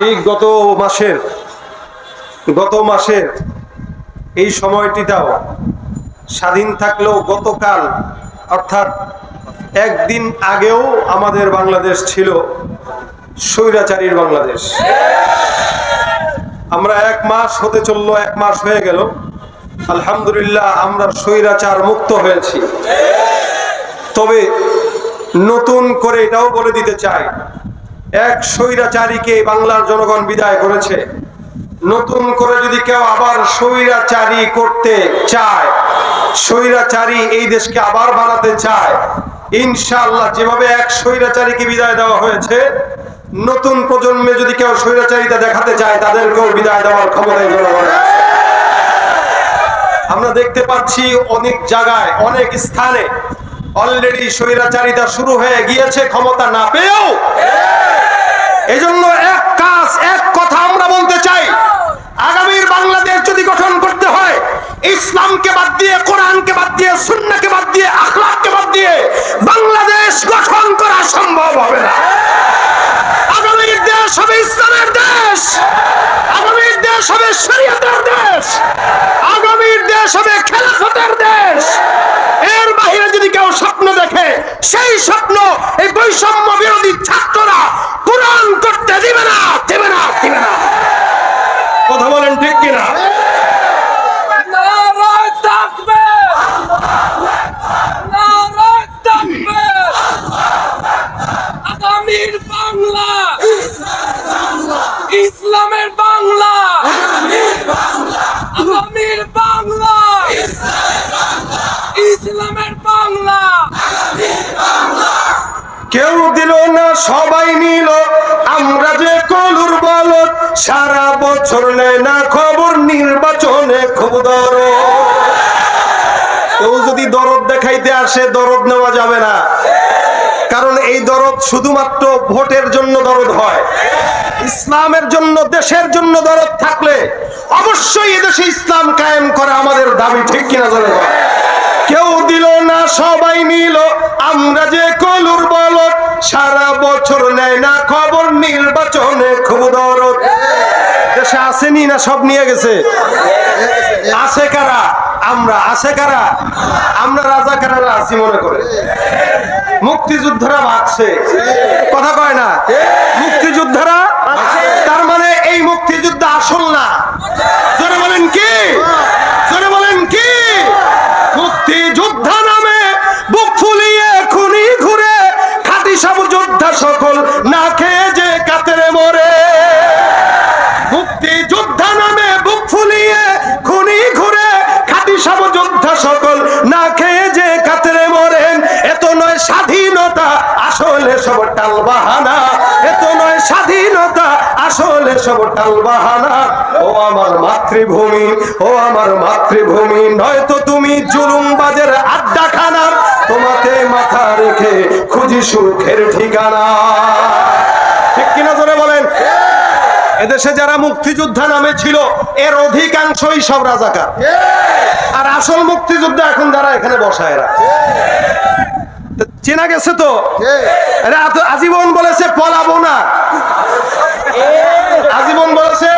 এই গত মাসের গত মাসের এই সময়টিটাও স্বাধীন থাকলেও গতকাল, অর্থাৎ একদিন আগেও আমাদের বাংলাদেশ ছিল স্বৈরাচারীর বাংলাদেশ। আমরা এক মাস হতে চলল, এক মাস হয়ে গেল। আলহামদুলিল্লাহ আমরা স্বৈরাচার মুক্ত হয়েছি। তবে নতুন করে এটাও বলে দিতে চাই এক স্বৈরাচারীকে বাংলার জনগণ বিদায় করেছে নতুন করে যদি কেউ আবার স্বৈরাচারী করতে চায়, স্বৈরাচারী এই দেশকে আবার বানাতে চায়, ইনশাআল্লাহ যেভাবে এক স্বৈরাচারীকে বিদায় দেওয়া হয়েছে, নতুন প্রজন্মে যদি কেউ স্বৈরাচারিতা দেখাতে চায়, তাদেরকেও বিদায় দেওয়ার ক্ষমতায় জনগণের আছে। আমরা দেখতে পাচ্ছি অনেক জায়গায়, অনেক স্থানে অলরেডি স্বৈরাচারিতা শুরু হয়ে গিয়েছে, ক্ষমতা না পেয়েও এজন্য এক কাজ, এক কথা আমরা বলতে চাই। আগামীর বাংলাদেশ যদি গঠন করতে হয়, ইসলামকে বাদ দিয়ে, কোরআনকে বাদ দিয়ে সুন্নাকে বাদ দিয়ে, আখলাককে বাদ দিয়ে বাংলাদেশ গঠন করা সম্ভব হবে না। আগামীর দেশ হবে ইসলামের দেশ। আগামীর দেশ হবে শরীয়তের দেশ। আগামীর দেশ হবে খেলাফতের দেশ। এর বাহিরে যদি কেউ স্বপ্ন দেখে, সেই স্বপ্ন, এই বৈষম্য বিরোধী ছাত্ররা পূরণ করতে দিবে না দিবে না দিবে না। কথা বলেন ঠিক কিনা নারায় তাকবীর নারায় তাকবীর আগামীর বাংলা ইসলামের বাংলা আগামীর বাংলা ইসলামের বাংলা কেউ দিল না সবাই নিল আমরা যে কলুর বলত সারা বছর নেয় না খবর, নির্বাচনে খুব দর কেউ যদি দরদ দেখাইতে আসে, দরদ নেওয়া যাবে না। কারণ এই দরদ শুধুমাত্র ভোটের জন্য দরদ হয়। ইসলামের জন্য, দেশের জন্য দরদ থাকলে অবশ্যই এদেশে ইসলাম কায়েম করা আমাদের দাবি, ঠিক কিনা জানে কেউ দিল না, সবাই নিল। আমরা যে কলুর বলত সারা বছর নেয় না খবর, নির্বাচনে খুব দরদ। দেশে আসেনি না, সব নিয়ে গেছে? আছে কারা? আমরা, আছে কারা? আমরা রাজা কারা আছি মনে করে। মুক্তিযোদ্ধারা ভাগছে কথা কয় না? মুক্তিযোদ্ধারা তার মানে এই মুক্তিযুদ্ধ আসল না? কি? সকল না খেয়ে যে কাতরে মরে। মুক্তি যোদ্ধা নামে বুক ফুলিয়ে খুনি ঘুরে, খাটি সব যোদ্ধা সকল, না খেয়ে যে কাতরে মরেন। এত নয় স্বাধীনতা, আসলে সব টাল বাহানা এত সব টাল ও আমার মাতৃভূমি ও আমার মাতৃভূমি নয়তো তুমি জুলুম বাজের আড্ডা খানা তোমাতে মাথা রেখে খুঁজি সুখের ঠিকানা। ঠিক কিনা জোরে বলেন? এদেশে যারা মুক্তিযোদ্ধা নামে ছিল এর অধিকাংশই সব রাজাকার। আর আসল মুক্তিযোদ্ধা এখন যারা এখানে বসায় এরা। চেনা গেছে তো? আজীবন বলেছে পলাবো না। আজীবন বলেছে।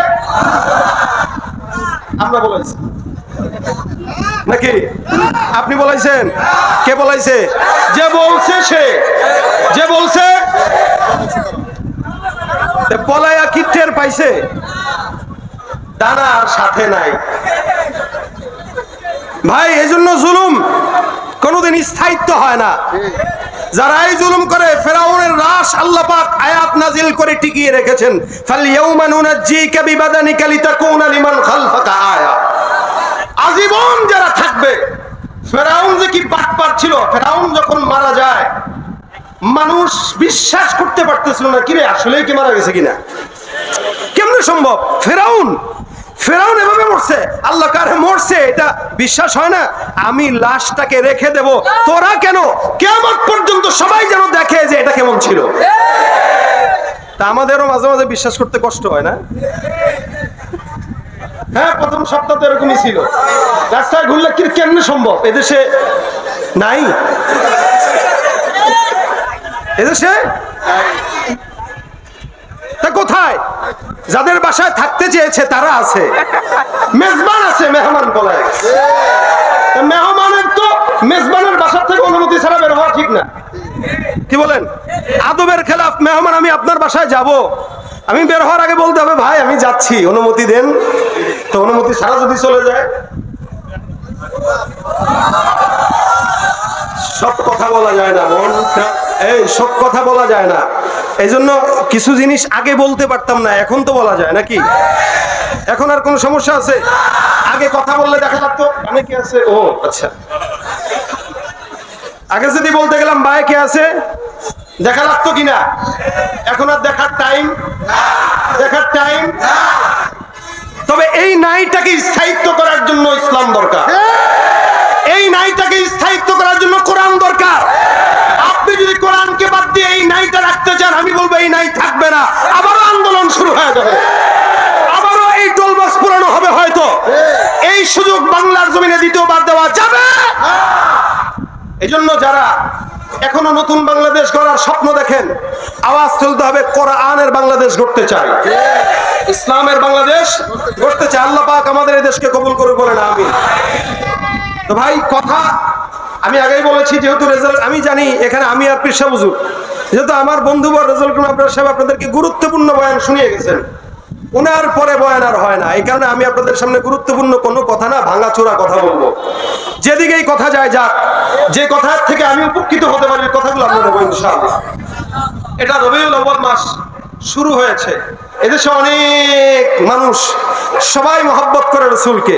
আমরা বলেছি। নাকি? আপনি বলাইছেন কে বলাইছে যে বলছে সে। যে বলছে? পলায়া কি টের পাইছে। ডানার সাথে নাই। ভাই, এজন্য জুলুম। কোনোদিন স্থায়িত্ব হয় না। যারা এই জুলুম করে, ফেরাউনের রাস আল্লাহ পাক আয়াত নাজিল করে টিকিয়ে রেখেছেন। ফাল ইয়াউমা নুনাজ্জিকা বিবাদানিকা লিতাকুনা লিমান খালফাকা আয়া। আজীবন যারা থাকবে, ফেরাউন যে কি বাটপার ছিল, ফেরাউন যখন মারা যায়, মানুষ বিশ্বাস করতে পারতেছিল না, কিরে, আসলেই কি মারা গেছে কিনা? কেমনে সম্ভব? ফেরাউন ফেরাউন এভাবে মরছে, আল্লাহ কারে মরছে, এটা বিশ্বাস হয় না? আমি লাশটাকে রেখে দেব। তোরা কেন? কেমন পর্যন্ত সবাই যেন দেখে যে এটা কেমন ছিল। তা আমাদেরও মাঝে মাঝে বিশ্বাস করতে কষ্ট হয় না? হ্যাঁ প্রথম সপ্তাহ তো এরকমই ছিল। রাস্তায় ঘুরলে কি কেমনে সম্ভব? এদেশে নাই। এদেশে? তা কোথায়? যাদের বাসায় থাকতে চেয়েছে, তারা আছে। মেজবান আছে, মেহমান বলা। গেছে তা মেহমানের তো মেজবানের বাসার থেকে অনুমতি ছাড়া বের হওয়া ঠিক না। কি বলেন? আদবের খেলাফ মেহমান, আমি আপনার বাসায় যাব। আমি বের হওয়ার আগে বলতে হবে, ভাই, আমি যাচ্ছি। অনুমতি দেন। তো অনুমতি ছাড়া যদি চলে যায়। সব কথা বলা যায় না মন এই, সব কথা বলা যায় না। এই জন্য কিছু জিনিস আগে বলতে পারতাম না, এখন তো বলা যায়, নাকি? এখন আর কোনো সমস্যা আছে? আগে কথা বললে দেখা লাগতো আমি কি আছে? ও আচ্ছা। আগে যদি বলতে গেলাম ভাই কে আছে? দেখা লাগতো কিনা এখন আর দেখার টাইম দেখার টাইম তবে এই নাইটাকে স্থায়িত্ব করার জন্য ইসলাম দরকার। এই নাইটাকে স্থায়িত্ব করার জন্য কোরআন দরকার। আপনি যদি কোরআনকে বাদ দিয়ে এই নাইটা রাখতে চান, আমি বলব এই নাই থাকবে না। আবারও আন্দোলন শুরু হয়ে যাবে। আবারও এই টোলবাস পুরানো হবে হয়তো। এই সুযোগ বাংলার জমিনে দ্বিতীয়বার দেওয়া যাবে। এই জন্য যারা এখনও নতুন বাংলাদেশ গড়ার স্বপ্ন দেখেন, আওয়াজ তুলতে হবে, কোরআনের বাংলাদেশ গড়তে চাই। ইসলামের বাংলাদেশ গড়তে চাই। আল্লাহ পাক আমাদের এই দেশকে কবুল করে বলেন আমি তো ভাই, কথা আমি আগেই বলেছি, যেহেতু রেজাল্ট আমি জানি, এখানে আমি আর পেশা বুঝুর যেহেতু আমার বন্ধু বর রেজাল্ট আপনার সাহেব আপনাদেরকে গুরুত্বপূর্ণ বয়ান শুনিয়ে গেছেন ওনার পরে বয়ান আর হয় না। এই কারণে আমি আপনাদের সামনে গুরুত্বপূর্ণ কোনো কথা না, ভাঙাচোরা কথা বলব। যেদিকেই কথা যায় যাক, যে কথার থেকে আমি উপকৃত হতে পারি কথাগুলো আমরা নেব ইনশাআল্লাহ। এটা রবিউল আউ্বাল মাস শুরু হয়েছে। এদেশে অনেক মানুষ সবাই মহব্বত করে রসুলকে।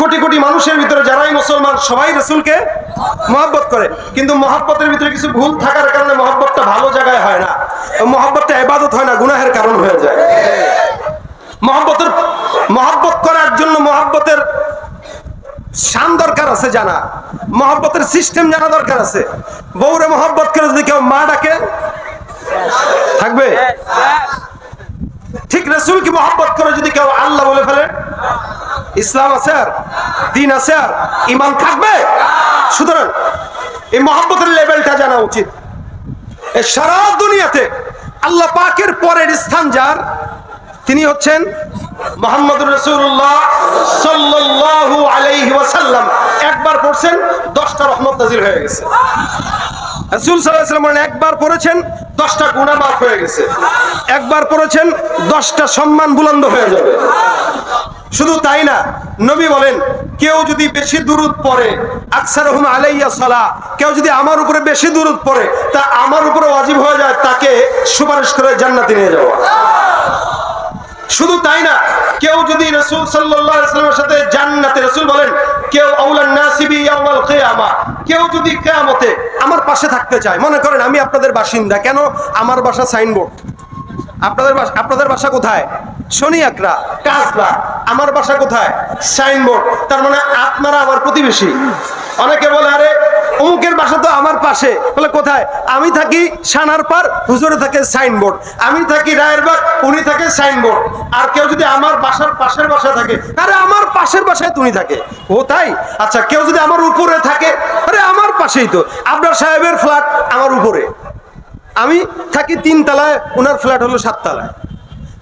কোটি কোটি মানুষের ভিতরে যারাই মুসলমান, সবাই রসুলকে মহব্বত করে। কিন্তু মহব্বতের ভিতরে কিছু ভুল থাকার কারণে মহব্বতটা ভালো জায়গায় হয় না। মহব্বতটা এবাদত হয় না, গুনাহের কারণ হয়ে যায়। মহব্বতের, মহব্বত করার জন্য মহব্বতের শান দরকার আছে জানা। মহব্বতের সিস্টেম জানা দরকার আছে। বউরে মহব্বত করে যদি কেউ মা ডাকে, থাকবে? ঠিক রসুল কি মহব্বত করে যদি কেউ আল্লাহ বলে ফেলে? ইসলাম আছে আর? দিন আছে আর? ইমান থাকবে? সুতরাং এই মহব্বতের লেভেলটা জানা উচিত। সারা দুনিয়াতে আল্লাহ পাকের পরের স্থান যার, তিনি হচ্ছেন মোহাম্মদ রসুল্লাহ সাল্লাল্লাহু আলাইহি ওয়াসাল্লাম। একবার পড়ছেন, দশটা রহমত নাজির হয়ে গেছে। রাসূল সাল্লাল্লাহু আলাইহি ওয়াসাল্লাম একবার পড়েছেন দশটা গুণা মাফ হয়ে গেছে। একবার পড়েছেন, দশটা সম্মান বুলন্দ হয়ে যাবে। শুধু তাই না, নবী বলেন, কেউ যদি বেশি দূরত পড়ে আকসার আলাইয়া সালা, কেউ যদি আমার উপরে বেশি দূরত পড়ে, তা আমার উপরে অজীব হয়ে যায়, তাকে সুপারিশ করে জান্নাতি নিয়ে যাওয়া। শুধু তাই না, কেউ যদি রসুল সাল্লামের সাথে জান্নাতে রসুল বলেন, কেউ কিয়ামা, কেউ যদি কিয়ামতে আমার পাশে থাকতে চায়, মনে করেন আমি আপনাদের বাসিন্দা, কেন? আমার বাসা সাইনবোর্ড। আপনাদের আপনাদের বাসা কোথায়? শনি আকরা, কাজলা, আমার বাসা কোথায়? সাইনবোর্ড। তার মানে আপনারা আমার প্রতিবেশী। অনেকে বলে, আরে অমুকের বাসা তো আমার পাশে। বলে, কোথায়? আমি থাকি সানার পার, হুজুরে থাকে সাইনবোর্ড। আমি থাকি রায়ের বাগ, উনি থাকে সাইনবোর্ড। আর কেউ যদি আমার বাসার পাশের বাসা থাকে, আরে, আমার পাশের বাসায় তুমি থাকে। ও, তাই? আচ্ছা কেউ যদি আমার উপরে থাকে, আরে, আমার পাশেই তো। আপনার সাহেবের ফ্ল্যাট আমার উপরে। আমি থাকি তিন তলায় ওনার ফ্ল্যাট হলো সাত তলায়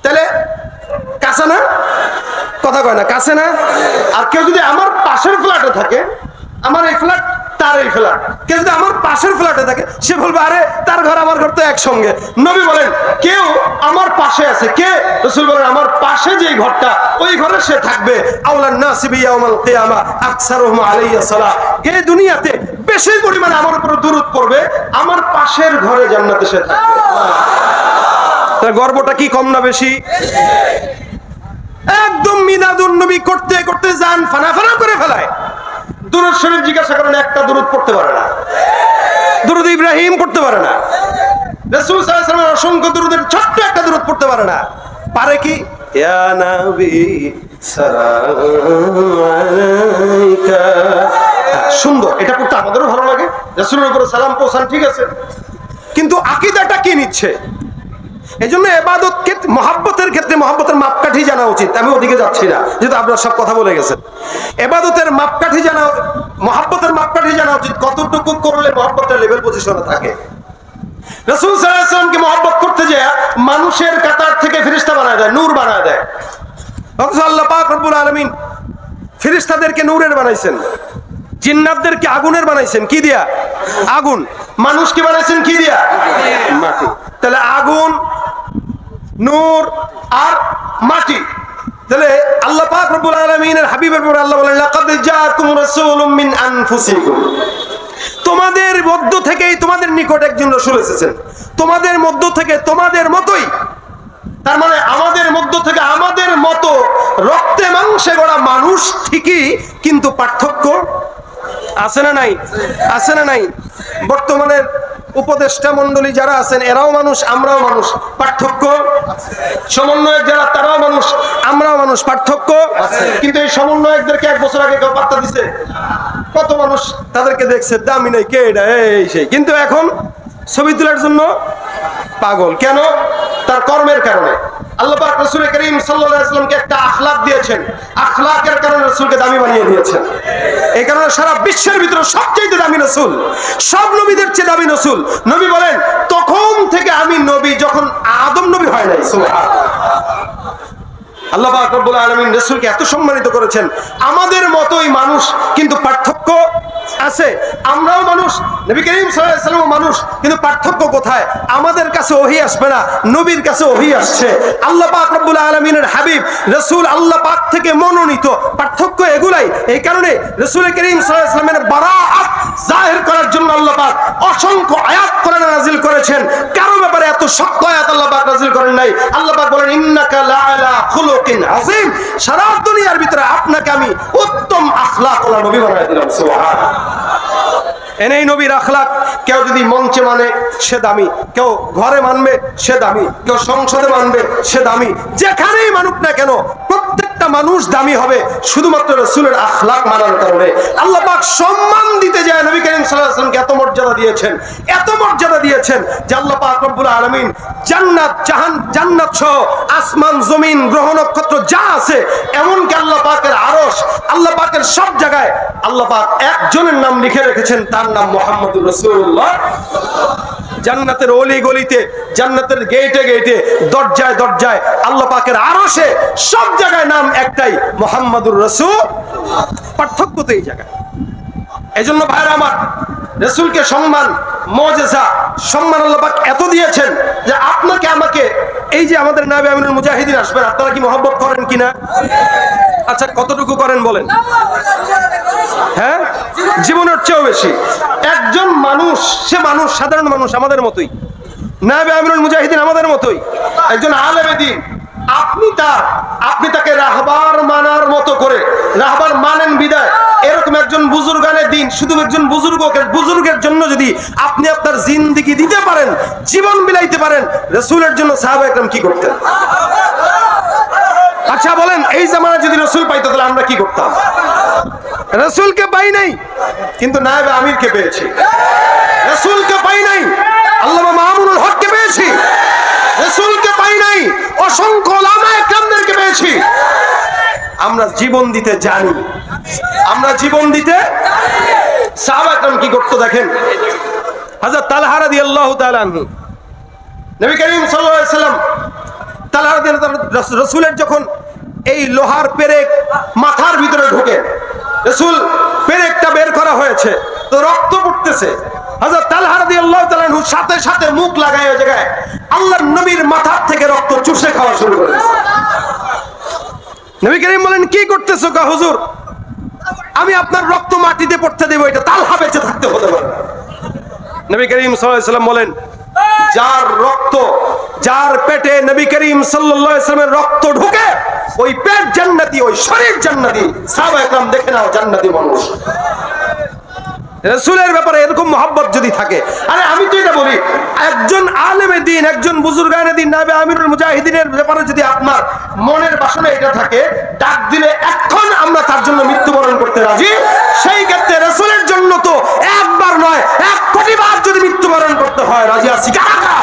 তাহলে, কাছে না? কথা কয় না, কাছে না? আর কেউ যদি আমার পাশের ফ্ল্যাটে থাকে, আমার এই ফ্ল্যাট তার ফ্ল্যাট। কেউ যদি আমার পাশের ফ্ল্যাটে থাকে, সে বলবে, আরে, তার ঘর, আমার ঘর তো একসঙ্গে। নবী বলেন, কেউ আমার পাশে আছে। কে? রসুল বলেন, আমার পাশে যে ঘরটা, ওই ঘরে সে থাকবে। আকসারুহুম আলাইয়া দুনিয়াতে বেশি পরিমাণে আমার উপর দূরত আমার পাশের ঘরে জান্নাতে সে থাকবে। গর্বটা কি কম না বেশি? একদম মিনাদুন নবী করতে করতে যান ফানা ফানা করে ফেলায়। দুরুদ শরীফ জিজ্ঞাসা করেন একটা দুরুদ পড়তে পারে না। দুরুদ ইব্রাহিম পড়তে পারে না। রাসূল ওয়াসাল্লাম অসংখ্য দুরুদের ছোট্ট একটা দুরুদ পড়তে পারে না। পারে কি? হ্যাঁ, সুন্দর। এটা পড়তে আমাদেরও ভালো লাগে। রাসূলের উপরে সালাম পৌঁছান ঠিক আছে। কিন্তু আকীদাটা কি নিচ্ছে? এই জন্য এবাদত ক্ষেত্রে মহাব্বতের ক্ষেত্রে মহাব্বতের মাপকাঠি জানা উচিত। আমি ওদিকে যাচ্ছি না, যেহেতু আপনারা সব কথা বলে গেছেন। এবাদতের মাপকাঠি জানা মহাব্বতের মাপকাঠি জানা উচিত, কতটুকু করলে মহাব্বতের লেভেল পজিশনে থাকে। রসুল সাল্লাহামকে করতে যে মানুষের কাতার থেকে ফিরিস্তা বানায় দেয়, নূর বানায় দেয়। আল্লাহ পাক রব্বুল আলমিন ফিরিস্তাদেরকে নূরের বানাইছেন, জিন্নাতদেরকে আগুনের বানাইছেন। কি দিয়া? আগুন। মানুষকে বানাইছেন কি দিয়া? মাটি। তাহলে আগুন, নূর আর মাটি। তাহলে আল্লাহ পাক রব্বুল আলামিনের হাবিবের পর আল্লাহ বলেন, লাকাদ জাআকুম রাসূলুম মিন আনফুসিকুম। তোমাদের মধ্য থেকেই তোমাদের নিকট একজন রাসূল এসেছেন। তোমাদের মধ্য থেকে তোমাদের মতোই। তার মানে আমাদের মধ্য থেকে আমাদের মতো রক্তে মাংসে গড়া মানুষ ঠিকই কিন্তু পার্থক্য আছে না নাই? আছে না নাই? বর্তমানের উপদেষ্টা মন্ডলী যারা আছেন, এরাও মানুষ, আমরাও মানুষ। পার্থক্য? সমন্বয়ক যারা, তারাও মানুষ, আমরাও মানুষ। পার্থক্য? কিন্তু এই সমন্বয়কদেরকে এক বছর আগে কেউ পাত্তা দিছে। কত মানুষ তাদেরকে দেখছে, দামি নাই, কে এটা? এই সেই। কিন্তু এখন ছবি তোলার জন্য পাগল। কেন? তার কর্মের কারণে। আল্লাহ পাক রাসূল করিম সাল্লাল্লাহু একটা আখলাক দিয়েছেন। আখলাকের কারণে রাসূলকে দামি বানিয়ে দিয়েছেন। এই কারণে সারা বিশ্বের ভিতরে সবচেয়ে দামি রাসূল, সব নবীদের চেয়ে দামি রাসূল। নবী বলেন, তখন থেকে আমি নবী যখন আদম নবী হয় নাই। আল্লাহ পাক রব্বুল আলামিন রাসূলকে এত সম্মানিত করেছেন। আমাদের মতোই মানুষ, কিন্তু পার্থক্য আছে। আমরাও মানুষ, নবী করিম আলাইহি মানুষ, কিন্তু পার্থক্য কোথায়? আমাদের কাছে ওহী আসবে না, নবীর কাছে ওহী আসছে। আল্লাহ পাক রব্বুল আলামিনের হাবিব, রাসূল আল্লাহ পাক থেকে মনোনীত। পার্থক্য এগুলাই। এই কারণে রাসূল করিম ওয়াসাল্লামের বারাআত জাহির করার জন্য আল্লাহ পাক অসংখ্য আয়াত কোরআনে নাযিল করেছেন। কারও ব্যাপারে এত শক্ত আয়াত আল্লাহ পাক নাযিল করেন নাই। আল্লাহ পাক বলেন, ইন্নাকা লাআলা খুলুকিন আযীম। সারা দুনিয়ার ভিতরে আপনাকে আমি উত্তম আখলাক ওয়ালা নবী বানায় দিলাম, সুবহানাল্লাহ। এনেই নবীর আখলাক, কেউ যদি মঞ্চে মানে সে দামি, কেউ ঘরে মানবে সে দামি, কেউ সংসদে মানবে সে দামি, যেখানেই মানুক না কেন প্রত্যেকটা মানুষ দামি হবে শুধুমাত্র রসুলের আখলাক মানার কারণে। আল্লাহ পাক সম্মান দিতে যায় নবী করিম ওয়াসাল্লামকে এত মর্যাদা দিয়েছেন, এত মর্যাদা দিয়েছেন যে আল্লাহ পাক রব্বুল আলামিন জান্নাত, জাহান, জান্নাত সহ আসমান, জমিন, গ্রহ, নক্ষত্র যা আছে, এমনকি আল্লাহ পাকের আরশ, আল্লাহ পাকের সব জায়গায় আল্লাহ পাক একজনের নাম লিখে রেখেছেন, তার নাম মোহাম্মদুর রাসূলুল্লাহ। জান্নাতের অলি গলিতে, জান্নাতের গেটে গেটে দরজায় দরজায় আল্লাহ পাকের আরও সে সব জায়গায় নাম একটাই, মোহাম্মদুর রসুল। পার্থক্য তো এই জায়গায়। এই জন্য আমার রসুলকে সম্মান মজেসা সম্মান আল্লাহ এত দিয়েছেন যে আপনাকে, আমাকে, এই যে আমাদের নাবি আমিনুল মুজাহিদিন আসবেন আপনারা কি মহব্বত করেন কিনা? আচ্ছা কতটুকু করেন বলেন? হ্যাঁ? জীবনের চেয়েও বেশি। একজন মানুষ, সে মানুষ, সাধারণ মানুষ আমাদের মতোই। নাবে আমিরুল মুজাহিদিন আমাদের মতোই। একজন আলেমে দিন। আপনি তার আপনি তাকে রাহবার মানার মতো করে, রাহবার মানেন বিদায়। এরকম একজন বুজুর্গানের দিন, শুধু একজন বুজুর্গকে বুজুর্গের জন্য যদি আপনি আপনার জিন্দিগি দিতে পারেন, জীবন বিলাইতে পারেন, রসুলের জন্য সাহাবা একরম কি করতেন? আচ্ছা বলেন, এই জামানা যদি রসুল পাইতো, তাহলে আমরা কি করতাম? রসুলকে পাই নাই, কিন্তু নায়েব আমিরকে পেয়েছি। রসুলকে পাই নাই আল্লাহ মাহমুদুল হককে পেয়েছি। রসুলকে পাই নাই, অসংখ্য লামা পেয়েছি। আমরা জীবন দিতে জানি। আমরা জীবন দিতে কি করতো দেখেন? নবী করিম সাল্লাম যখন এই লোহার পেরেক মাথার ভিতরে ঢোকে, রসুল পেরেকটা বের করা হয়েছে, তো রক্ত পড়তেছে। সাথে সাথে মুখ লাগায় ওই জায়গায় আল্লাহর নবীর মাথার থেকে রক্ত চুষে খাওয়া শুরু করে নবী করিম বলেন, কি করতেছো কা হুজুর? আমি আপনার রক্ত মাটিতে পড়তে দেবো, এটা তালহা বেঁচে থাকতে হতে পারে নবী করিম সাল্লাল্লাহু সাল্লাম বলেন, যার রক্ত, যার পেটে নবী করিম সাল্লাল্লাহু সাল্লামের রক্ত ঢুকে, ওই পেট জান্নাতি, ওই শরীর জান্নাতি। সাহাবা একরাম দেখে নাও, জান্নাতি মানুষ। রসুলের ব্যাপারে এরকম মহব্বত যদি থাকে, আরে আমি তো এটা বলি, একজন আলেমে দিন, একজন বুজুর্গানে দিন, নাবে আমিরুল মুজাহিদিনের ব্যাপারে যদি আপনার মনের বাসনা এটা থাকে, ডাক দিলে এখন আমরা তার জন্য মৃত্যুবরণ করতে রাজি। সেই ক্ষেত্রে রসুলের জন্য তো একবার নয়, এক কোটি বার যদি মৃত্যুবরণ করতে হয়, রাজি আছি। কারা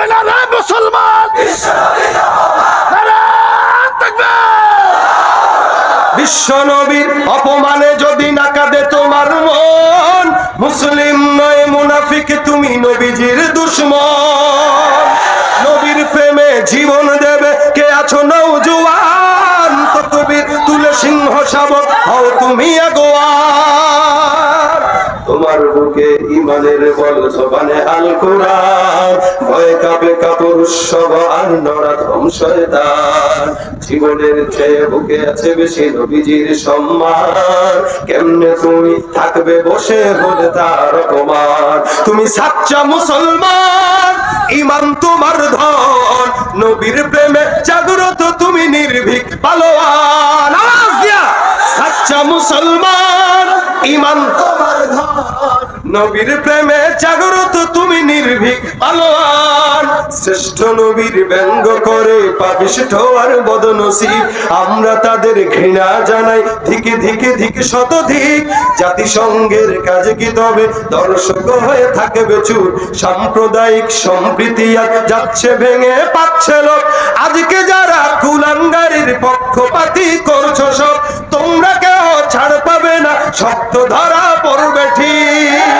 থাকবে না রে মুসলমান। বিশ্বনবীর অপমানে যদি না কাঁদে তোমার মন, মুসলিম নয়, মুনাফিক, তুমি নবীজির দুশ্মন। নবীর প্রেমে জীবন দেবে, কে আছো নৌ জুয়ান তুলে সিংহ শাবক হও তুমি আগোয়া তোমার বুকে ইমানের বল জবানে আল কোরআন ভয় কাপে কাপড় উৎসব আর নরাধম শয়তান। জীবনের চেয়ে বুকে আছে বেশি নবীজির সম্মান। কেমনে তুমি থাকবে বসে বলে তার অপমান? তুমি সাচ্চা মুসলমান, ইমান তোমার ধন। নবীর প্রেমে জাগ্রত তুমি নির্ভীক পালোয়ান। সাচ্চা মুসলমান, ইমান তোমার ধন। নবীর প্রেমে জাগ্রত তুমি নির্ভীক পালোয়ান শ্রেষ্ঠ নবীর ব্যঙ্গ করে পাপিষ্ঠ আর বদনসিব। আমরা তাদের ঘৃণা জানাই, ধিকে ধিকে ধিকে শতধিক। জাতিসংঘের কাজে কি তবে দর্শক হয়ে থাকবে চুর। সাম্প্রদায়িক সম্প্রীতি আজ যাচ্ছে ভেঙে পাচ্ছে লোক আজকে যারা কুলাঙ্গারির পক্ষপাতি করছ সব, তোমরা কেউ ছাড় পাবে না, শক্ত ধরা পড়বে ঠিক।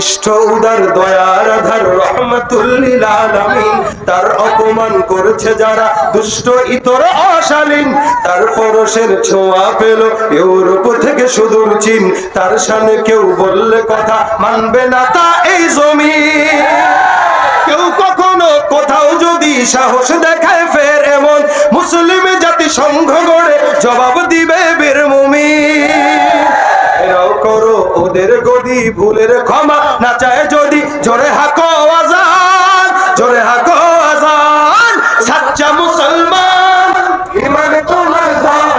নিষ্ঠ উদার দয়ার আধার রহমতুল্লিল তার অপমান করেছে যারা দুষ্ট, ইতর অশালীন। তার পরশের ছোঁয়া পেল ইউরোপ থেকে সুদূর চীন। তার সামনে কেউ বললে কথা মানবে না তা এই জমি কেউ কখনো কোথাও যদি সাহস দেখায় ফের এমন মুসলিম জাতি সংঘ গড়ে জবাব দিবে বীরভূমি এরাও ওদের গদি ভুলের ক্ষমা না চায় যদি। জোরে হাকো আজান জোরে হাকো আজান। সাচ্চা মুসলমান ইমানে তোমার দান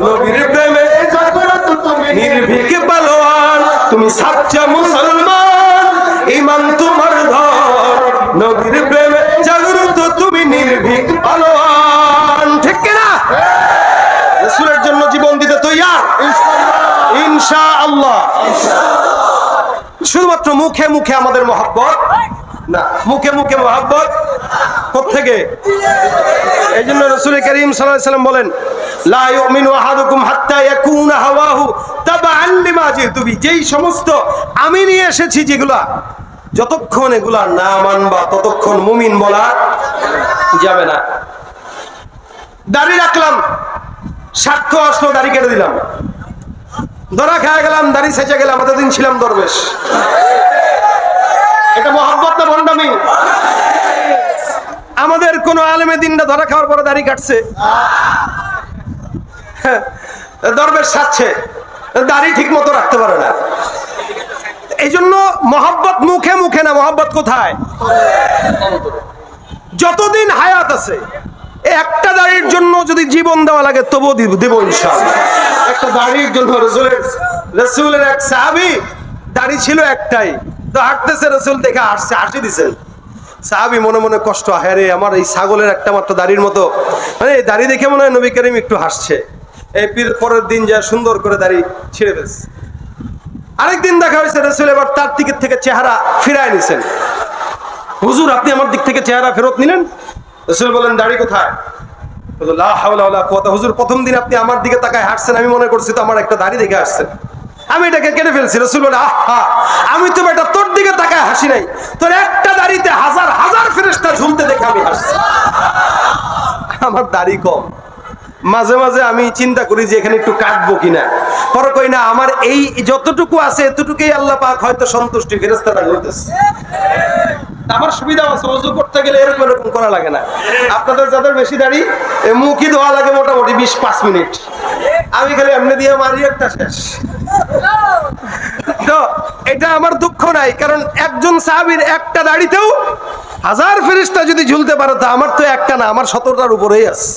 নবীর প্রেমে জাগ্রত তুমি নির্ভীক পালোয়ান তুমি সাচ্চা মুসলমান ইমান তোমার ধর নবীর প্রেমে জাগ্রত তুমি নির্ভীক পালোয়ান ঠিক কিনা রসুলের জন্য জীবন দিতে তৈয়ার? ইনশা আল্লাহ শুধুমাত্র মুখে মুখে আমাদের মহাব্বত? না, মুখে মুখে মহাব্বত? থেকে এই জন্য রসুল করিম সাল্লাম বলেন যেই সমস্ত আমি নিয়ে এসেছি যেগুলা, যতক্ষণ এগুলা না মানবা, ততক্ষণ মুমিন বলা যাবে না। দাড়ি রাখলাম স্বার্থ আসলো, দাড়ি কেটে দিলাম। ধরা খায় গেলাম, দাড়ি সেচে গেলাম, এতদিন ছিলাম দরবেশ। এটা মহাব্বত না ভণ্ডামি? আমাদের কোন আলেমে দিনটা ধরা খাওয়ার পরে দাড়ি কাটছে। দরবেশ সাচ্ছে দাড়ি ঠিক মতো রাখতে পারে না। এই জন্য মহাব্বত মুখে মুখে না, মহাব্বত কোথায়? যতদিন হায়াত আছে একটা দাড়ির জন্য যদি জীবন দেওয়া লাগে, তবুও দিব ইনশাআল্লাহ। একটা দাড়ির জন্য রসুলের রসুলের এক সাহাবি, দাড়ি ছিল একটাই। তো হাঁটতেছে, রসুল দেখে হাসছে, হাসি দিছেন সাহাবি মনে মনে কষ্ট হ্যাঁ রে, আমার এই ছাগলের একটা মাত্র দাড়ির মতো। মানে এই দাড়ি দেখে মনে হয় নবী করিম একটু হাসছে। এই পীর পরের দিন যা সুন্দর করে দাড়ি ছিঁড়ে ফেলছে। আরেকদিন দেখা হয়েছে, রসুল এবার তার দিকের থেকে চেহারা ফিরায় নিছেন। হুজুর, আপনি আমার দিক থেকে চেহারা ফেরত নিলেন? রসুল বলেন, দাড়ি কোথায়? হুজুর, প্রথম দিন আপনি আমার দিকে তাকায় হাঁটছেন, আমি মনে করছি তো আমার একটা দাড়ি দেখে আসছেন আমি এটাকে কেটে ফেলছি। রসুল বলে, আহা, আমি তো বেটা তোর দিকে তাকায় হাসি নাই। তোর একটা দাড়িতে হাজার হাজার ফেরেস্তা ঝুলতে দেখে আমি হাসছি। আমার দাড়ি কম। মাঝে মাঝে আমি চিন্তা করি যে এখানে একটু কাটবো কিনা। পরে কই না, আমার এই যতটুকু আছে, এতটুকুই আল্লাহ পাক হয়তো সন্তুষ্টি ফেরেস্তারা বলতেছে। আমার সুবিধা আছে ওযু করতে গেলে এরকম এরকম করা লাগে না। আপনাদের যাদের বেশি দাড়ি মুখই ধোয়া লাগে মোটামুটি বিশ পাঁচ মিনিট। আমি খালি এমনি দিয়ে মারি একটা শেষ। তো, এটা আমার দুঃখ নাই, কারণ একজন সাহাবীর একটা দাড়িতেও হাজার ফেরিস্তা যদি ঝুলতে পারে, তা আমার তো একটা না, আমার সততার উপরেই আছে।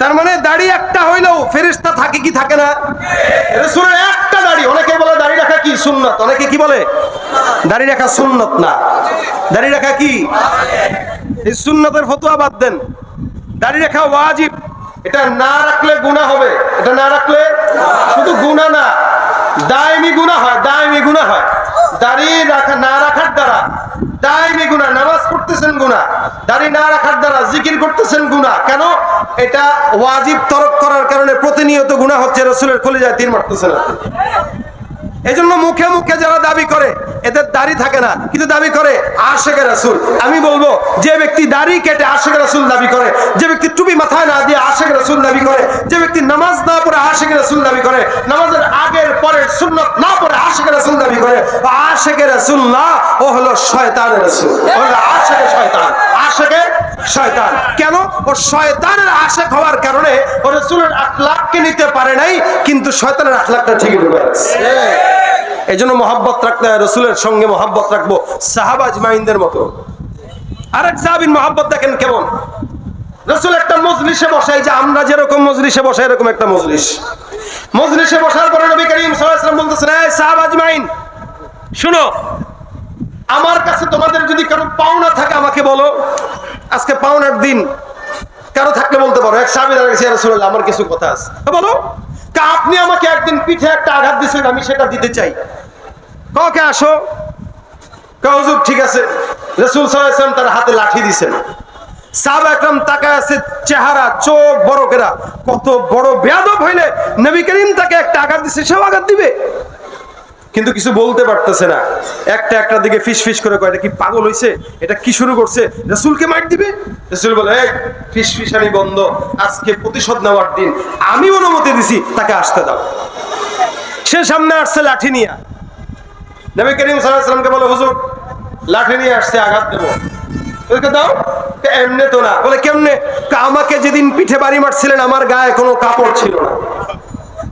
তার মানে দাড়ি একটা হইলেও ফেরিস্তা থাকে কি থাকে না? একটা দাড়ি অনেকে বলে দাড়ি রাখা কি সুন্নত, অনেকে কি বলে? দাড়ি রাখা সুন্নত না। দাড়ি রাখা কি? এই সুন্নতের ফতোয়া বাদ দেন। দাড়ি রাখা ওয়াজিব। এটা না রাখলে গুনাহ হবে। এটা না রাখলে শুধু গুনাহ না। দায়মি গুনাহ হয় দায়মি গুনাহ হয়। দাড়ি রাখা, না রাখার দ্বারা দায়মি গুনাহ, নামাজ পড়তেছেন গুনাহ। দাড়ি না রাখার দ্বারা জিকির করতেছেন গুনাহ। কেন? এটা ওয়াজিব তরক করার কারণে প্রতিনিয়ত গুনাহ হচ্ছে, রসুলের কলিজায় তীর মারতেছেন। আপনি। এজন্য মুখে মুখে যারা দাবি করে, এদের দাড়ি থাকে না, কিন্তু দাবি করে আশেখ রাসুল। আমি বলব, যে ব্যক্তি দাড়ি কেটে আশেখ রাসুল দাবি করে, যে ব্যক্তি টুপি মাথায় না দিয়ে আশেখ রাসুল দাবি করে, যে ব্যক্তি নামাজ না পড়ে আশেখ রাসুল দাবি করে, নামাজের আগের পরের সুন্নত না পড়ে আশেখ রাসুল দাবি করে আশেখ রাসুল না, ও হলো শয়তান রাসুল। আশেখ শয়তান আশেখে শয়তান। কেন? ও শয়তানের আশেখ হওয়ার কারণে ও রসুলের আখলাককে নিতে পারে নাই, কিন্তু শয়তানের আখলাকটা ঠিকই ঢুকে আছে এই জন্য মহাব্বত রাখতে হয়, রসুলের সঙ্গে মহাব্বত রাখব সাহাবাজ মাইন্দের মতো। আরেক সাহাবিন মহাব্বত দেখেন কেমন? রসুল একটা মজলিসে বসাই যে আমরা যেরকম মজলিসে বসাই, এরকম একটা মজলিস। মজলিসে বসার পরে নবী করিম ওয়াসাল্লাম বলতেছেন, এই সাহাবাজ মাইন শুনো, আমার কাছে তোমাদের যদি কারও পাওনা থাকে আমাকে বলো। আজকে পাওনার দিন কারও থাকলে বলতে পারো। এক সাহাবি দাঁড়িয়ে গেছে রাসূলুল্লাহ, আমার কিছু কথা আছে। বলো। কা আপনি আমাকে একদিন পিঠে একটা আঘাত দিয়েছেন, আমি সেটা দিতে চাই। কাউকে আসো। কাউজুব ঠিক আছে। রসুল সাল্লাম তার হাতে লাঠি দিছেন সাব একরম তাকায় আছে, চেহারা, চোখ কত হইলে তাকে একটা আঘাত আঘাত দিবে। কিন্তু কিছু বলতে পারতেছে না। একটা একটা দিকে ফিস ফিস করে কয় কি পাগল হইছে? এটা কি শুরু করছে? রসুলকে মার দিবে? রসুল বলে, এই, ফিস ফিসানি বন্ধ। আজকে প্রতিশোধ নেওয়ার দিন। আমি অনুমতি দিছি, তাকে আসতে দাও। সে সামনে আসছে লাঠি নিয়ে। নবী করিম সাল্লামকে বলে, হুজুর, লাঠি নিয়ে আসছে, আঘাত দেবো। এমনে তো না। বলে, কেমনে? আমাকে যেদিন পিঠে বাড়ি মারছিলেন, আমার গায়ে কোনো কাপড় ছিল না।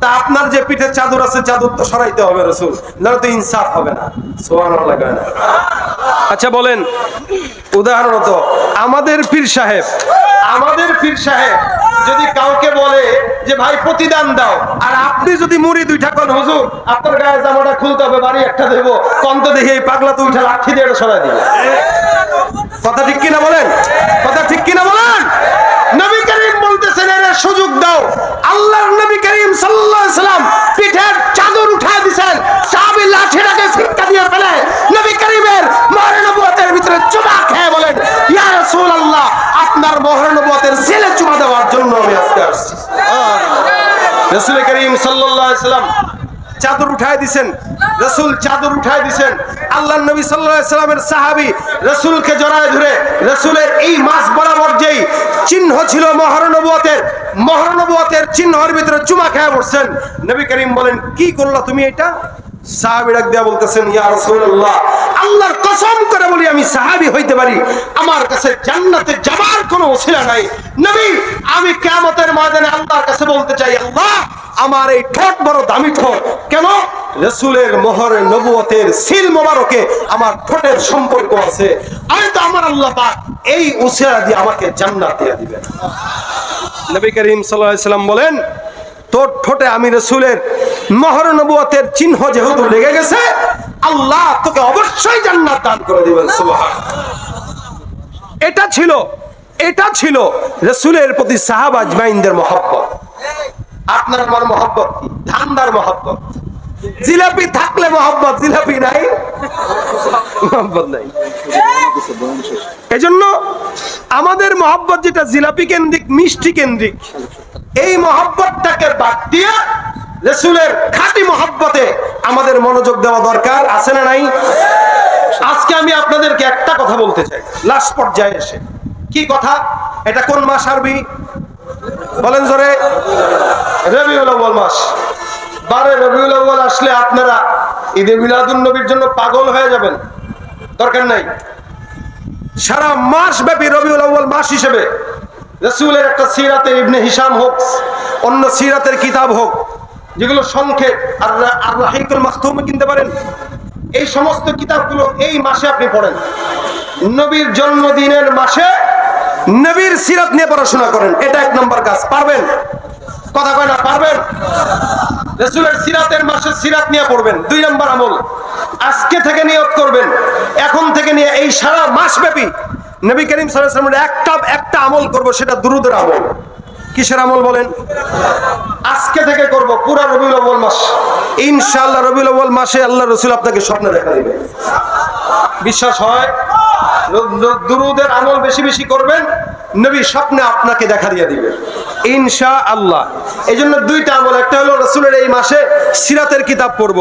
তা আপনার যে পিঠে চাদর আছে, চাদর তো সরাইতে হবে রসুল না তো ইনসাফ হবে না। সুবহানাল্লাহ কয় না। আচ্ছা বলেন, উদাহরণত, আমাদের পীর সাহেব, আমাদের পীর সাহেব যদি কাউকে বলে যে, ভাই, প্রতিদান দাও। আর আপনি যদি মুড়ি দুইটা কোন, হুজুর, আপনার গায়ে জামাটা খুলতে হবে, বাড়ি একটা দেবো কন্ত দেখে এই পাগলা তো উঠে লাঠি দিয়ে সরাই দিবে। কথা ঠিক কিনা বলেন? কথা ঠিক কিনা বলেন নবী করিম বলতেছেন এর সুযোগ দাও। আল্লাহর নবী করিম সাল্লাল্লাহু আলাইহি সাল্লাম পিঠের চাদর উঠায় দিবেন সাহাবী লাঠিটাকে ফিক্কা দিয়ে ফেলে। নবী করিমের মহর নবুয়তের ভিতরে চুমা খেয়ে বলেন ইয়া রাসূলুল্লাহ আপনার মহর নবুয়তের ছেলে চুমা দেওয়ার জন্য আমি আজকে আসছি। রাসূল করিম সাল্লাল্লাহু আলাইহি সাল্লাম চাদর উঠায় দিছেন, রসুল চাদর উঠায় দিছেন। আল্লাহ নবী সাল্লামের সাহাবি রসুলকে জড়ায় ধরে রসুলের এই মাস বরাবর যেই চিহ্ন ছিল মহারণবতের মহারণবতের চিহ্নের ভিতরে চুমা খেয়ে পড়ছেন নবী করিম বলেন, কি করল তুমি এটা? আমার এই ঠোঁট বড় দামি ঠোঁট। কেন? রসুলের মোহরে নবুয়তের সিল মোবারকে আমার ঠোঁটের সম্পর্ক আছে। আমি তো আমার আল্লাহ এই উসিরা দিয়ে আমাকে জান্নাত দিয়ে দিবেন। নবী করিম সাল্লাম বলেন তোর ঠোঁটে আমি রসুলের মহর নবুয়তের চিহ্ন যেহেতু লেগে গেছে, আল্লাহ তোকে অবশ্যই জান্নাত দান করে দিবেন এটা ছিল এটা ছিল রসুলের প্রতি সাহাবা আজমাইনদের মহব্বত। আপনার আমার মহব্বত কি? ধান্দার মহব্বত। জিলাপি থাকলে মহব্বত, জিলাপি নাই, মহব্বত নাই। এজন্য আমাদের মহব্বত যেটা জিলাপি কেন্দ্রিক, মিষ্টি কেন্দ্রিক এই মহব্বতটাকে বাদ দিয়ে রসুলের খাঁটি মহব্বতে আমাদের মনোযোগ দেওয়া দরকার, আছে না নাই? আজকে আমি আপনাদেরকে একটা কথা বলতে চাই। লাস্ট পর্যায়ে এসে। কি কথা? এটা কোন মাস আরবি? বলেন জোরে। রবিউল আউয়াল মাস। বারে রবিউল আউয়াল আসলে আপনারা ঈদে মিলাদুন নবীর জন্য পাগল হয়ে যাবেন। দরকার নাই। সারা মাস ব্যাপী রবিউল আউয়াল মাস হিসেবে রসুলের একটা সিরাতে ইবনে হিসাম হোক, অন্য সিরাতের কিতাব হোক, যেগুলো সংক্ষেপ, আর আর রাহিকুল মাখতুমে কিনতে পারেন। এই সমস্ত কিতাবগুলো এই মাসে আপনি পড়েন। নবীর জন্মদিনের মাসে নবীর সিরাত নিয়ে পড়াশোনা করেন। এটা এক নম্বর কাজ। পারবেন? কথা কয় না, পারবেন? রসুলের সিরাতের মাসে সিরাত নিয়ে পড়বেন। দুই নম্বর আমল। আজকে থেকে নিয়ত করবেন। এখন থেকে নিয়ে এই সারা মাস ব্যাপী নবী করিম সাল্লামের একটা একটা আমল করব, সেটা দুরুদের আমল। কিসের আমল বলেন? আজকে থেকে করব, পুরা রবিউল আউ্বাল মাস। ইনশাআল্লাহ রবিউল আউ্বাল মাসে আল্লাহ রসুল আপনাকে স্বপ্নে দেখা দিবে। বিশ্বাস হয়? দুরুদের আমল বেশি বেশি করবেন, নবী স্বপ্নে আপনাকে দেখা দিয়ে দিবে। ইনশা আল্লাহ এই জন্য দুইটা আমল, একটা হলো রসুলের এই মাসে সিরাতের কিতাব পড়ব।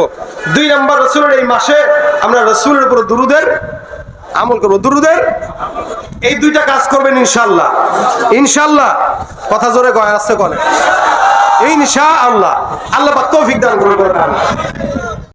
দুই নম্বর, রসুলের এই মাসে আমরা রসুলের উপর দুরুদের আমল করব। দুরুদের এই দুইটা কাজ করবেন ইনশাল্লাহ ইনশাল্লাহ কথা জোরে কয় আসতে কলে ইনশা আল্লাহ আল্লাহ তৌফিক দান করবেন